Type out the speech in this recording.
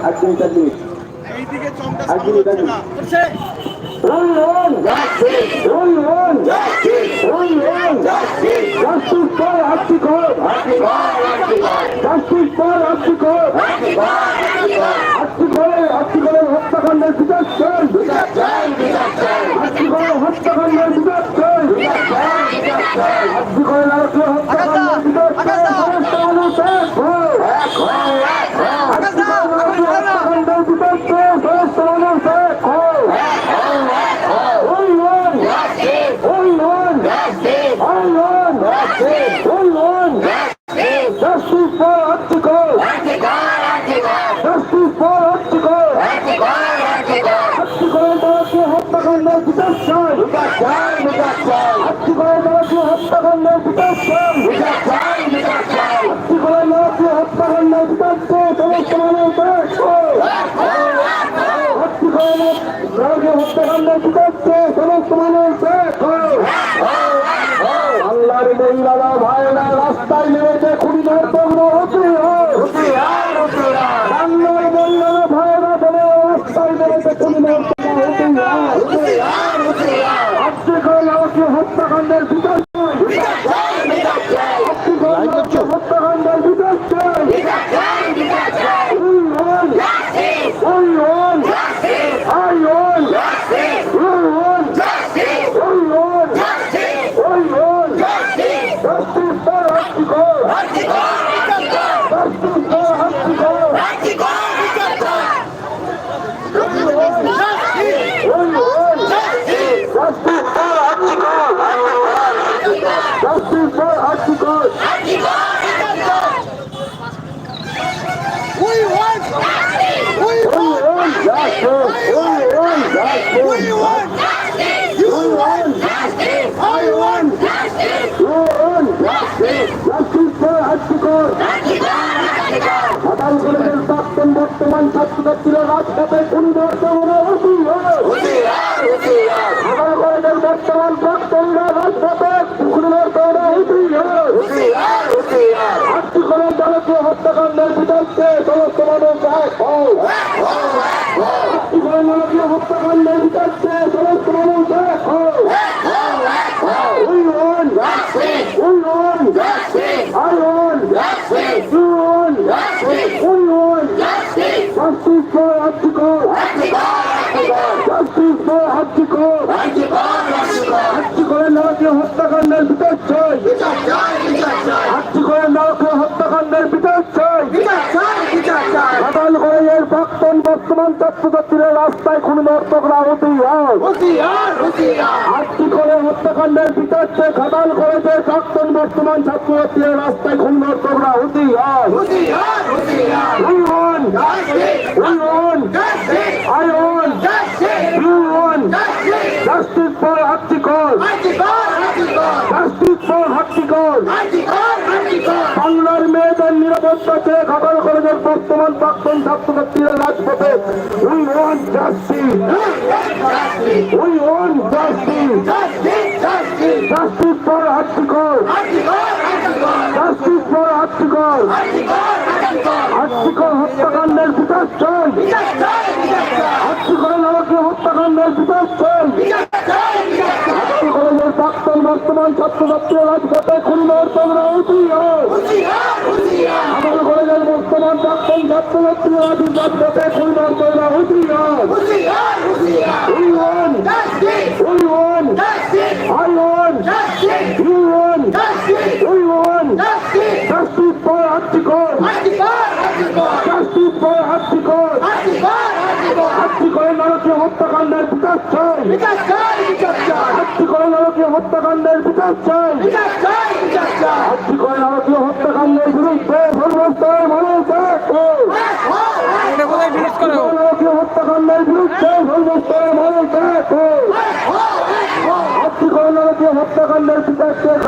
এক মিনিট এক মিনিট এক মিনিট এক হত্যাকাণ্ডের বিচার চাই হত্যাকাণ্ডের বিচার চাই হত্যাকাণ্ডের বিচার চাই সমস্ত মানুষ এক হও। আর্টিকলের আলোচনা হত্যাকাণ্ডের বিচার চাই সমস্ত মানুষ এক হও। উন্নয়ন উন্নয়ন উন্নয়ন উন্নয়ন justice for article justice for article আর্টিকলের দ্বারা হত্যাকাণ্ডের বিচার চাই আর্টিকলের দ্বারা হত্যাকাণ্ডের বিচার চাই আর্টিকলের দ্বারা হত্যাকাণ্ডের বিচার চাই সমস্ত এক হও। আর্টিকলের দ্বারা হত্যাকাণ্ডের বিচার চাই সমস্ত হও। আল্লাহর মহিলারা ভাইরা রাস্তায় নেমেছে খুনিদের পণ্য হতে হয় আল্লাহর মহিলারা ভাইরা বলে রাস্তায় নেমেছে খুনিদের পণ্য হতে হয় করে হত্যাকাণ্ডের বিচার চাই আজকে করে আমাকে হত্যাকাণ্ডের বিচার চাই উন্নয়ন উন্নয়ন আইন উন্নয়ন উন্নয়ন উন্নয়ন justice for article justice for article উন্নয়ন justice for article justice for article We want We উন্নয়ন জাস্টিস উন্নয়ন justice We want You want I want উন্নয়ন জাস্টিস ফর আর্টিকল সাধারণ কলেজের প্রাক্তন বর্তমান ছাত্রছাত্রীরা রাজপথে খুনিদের দমনে হুঁশিয়ার সাধারণ কলেজের বর্তমান প্রাক্তনরা রাজপথে হত্যাকাণ্ডের বিরুদ্ধে সমস্ত মানুষ এক হও। আর্টিকলের দলকে হত্যাকাণ্ডের বিরুদ্ধে সমস্ত মানুষ এক হও। Justice for article justice for article আর্টিকলের নামকে হত্যাকাণ্ডের বিচার চাই প্রাক্তন বর্তমান ছাত্রছাত্রীরা রাস্তায় খুনি নর্তকরা হতেই হয় আর্টিকলে হত্যাকাণ্ডের বিচার চাই ঘাটাল কলেজের প্রাক্তন বর্তমান ছাত্রছাত্রীরা রাস্তায় খুনি নর্তকরা হতেই হয় জাস্টিস ফর আর্টিকল বাংলার মেয়েদের নিরাপত্তা চেয়ে ঘাটাল কলেজের বর্তমান প্রাক্তন ছাত্রছাত্রীরা রাজপথে। We want justice we want justice justice for justice article হত্যাকাণ্ডের বিচার চাই। আর্টিকল আমাকে হত্যাকাণ্ডের বিচার চাই ঘাটাল কলেজের প্রাক্তন বর্তমান ছাত্রছাত্রীরা রাজপথে খুলনার তোমরা উঠি আমার কলেজের বর্তমান প্রাক্তন ছাত্রছাত্রীরা রাজপথে খুলনার তোমরা উঠি হয় উই ওয়ান আর্টিকলের নারকীয় হত্যাকাণ্ডের বিচার চাই চাই আর্টিকলের নারকীয় হত্যাকাণ্ডের বিরুদ্ধে সর্বস্তরের মানুষ। নারকীয় হত্যাকাণ্ডের বিরুদ্ধে সর্বস্তরের মানুষ হও। আর্টিকলের নারকীয় হত্যাকাণ্ডের বিচার চেয়ে